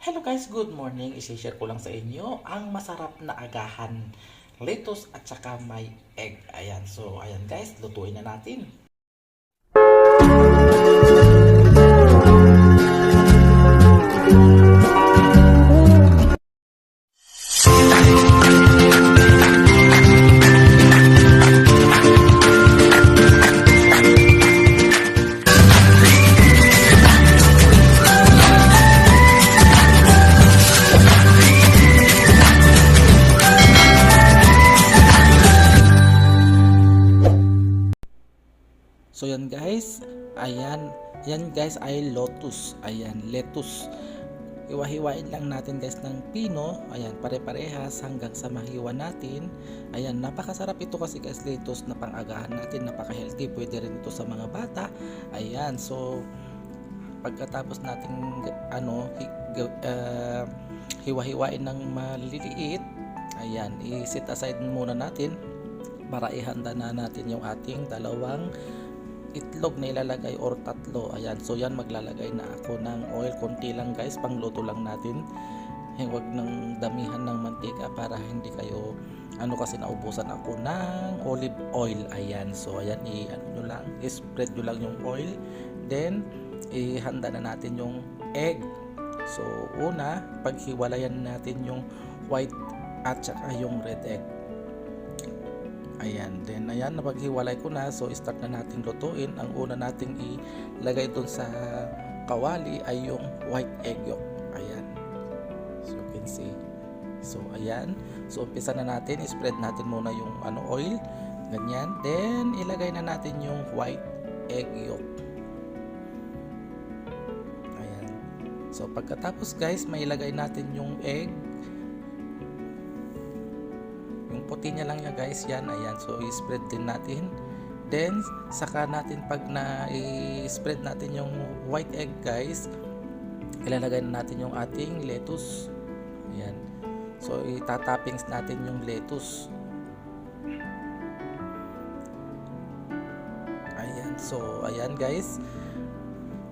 Hello guys, good morning. I-share ko lang sa inyo ang masarap na agahan. Lettuce at saka may egg. Ayan, so ayan guys, lutuin na natin. So yan guys, ayan, yan guys ay lotus, ayan, lettuce. Hiwa-hiwain lang natin guys ng pino, ayan, pare-parehas hanggang sa mahiwa natin. Ayan, napakasarap ito kasi guys lettuce na pang-agahan natin, napaka-healthy, pwede rin ito sa mga bata. Ayan, so pagkatapos natin ano, hi, uh, hiwa-hiwain ng maliliit, ayan, i-set aside muna natin para ihanda na natin yung ating dalawang itlog na ilalagay or tatlo. Ayan so yan maglalagay na ako ng oil. Konti lang guys pangluto lang natin. Huwag nang damihan ng mantika para hindi kayo ano kasi naubusan ako ng olive oil. Ayan so ayan i ano nyo lang i-spread nyo lang yung oil. Then ihanda na natin yung egg. So una paghiwalayan natin yung white at saka yung red egg Ayan, then ayan, napaghiwalay ko na. So, start na natin lutuin. Ang una nating ilagay dun sa kawali ay yung white egg yolk. Ayan. So, you can see. So, ayan. So, umpisa na natin. Spread natin muna yung ano oil. Ganyan. Then, ilagay na natin yung white egg yolk. Ayan. So, pagkatapos guys, may ilagay natin yung egg puti niya lang niya guys. Yan ayan. So i-spread din natin. Then saka natin pag na i-spread natin yung white egg guys ilalagay na natin yung ating lettuce. Ayan. So itatappings natin yung lettuce. Ayan. So ayan guys.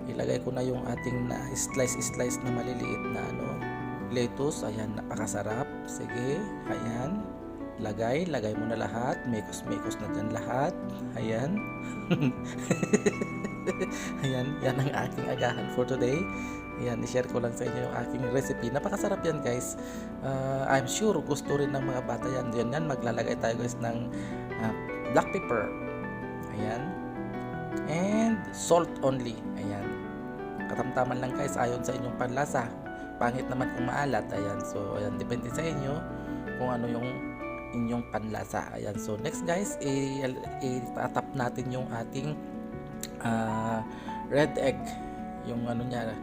Ilagay ko na yung ating na slice slice na maliliit na ano lettuce. Ayan napakasarap. Sige ayan lagay, lagay mo na lahat, mekos-mekos na dyan lahat, ayan, ayan, yan ang aking agahan for today, ayan, i-share ko lang sa inyo yung aking recipe, napakasarap yan guys, uh, I'm sure gusto rin ng mga bata yan, yan, yan, maglalagay tayo guys ng uh, black pepper, ayan, and salt only, ayan, katamtaman lang guys, ayon sa inyong panlasa, pangit naman kung maalat, ayan, so, ayan, depende sa inyo, kung ano yung inyong panlasa. Ayan. So, next guys, i-tap natin yung ating uh, red egg. Yung ano niya.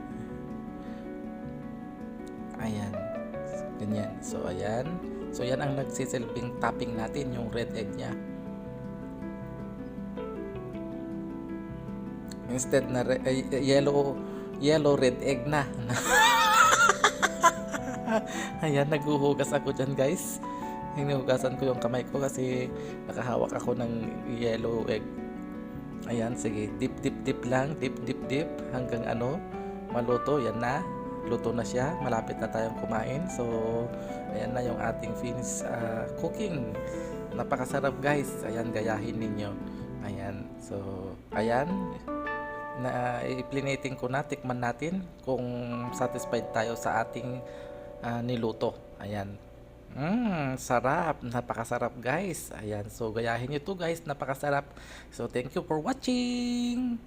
Ayan. Ganyan. So, ayan. So, yan ang nagsisilbing tapping natin, yung red egg niya. Instead na re- yellow yellow red egg na. Ayan, naguhugas ako dyan guys hinugasan ko yung kamay ko kasi nakahawak ako ng yellow egg. Ayan sige. Dip dip dip lang. Dip dip dip. Hanggang ano maluto. Yan na. Luto na siya. Malapit na tayong kumain. So ayan na yung ating finish uh, cooking. Napakasarap guys. Ayan gayahin ninyo. Ayan. So ayan. Na i-plinating ko na. Tikman natin kung satisfied tayo sa ating uh, niluto. Ayan Mmm, sarap. Napakasarap guys. Ayan, so gayahin nyo to guys. Napakasarap. So thank you for watching.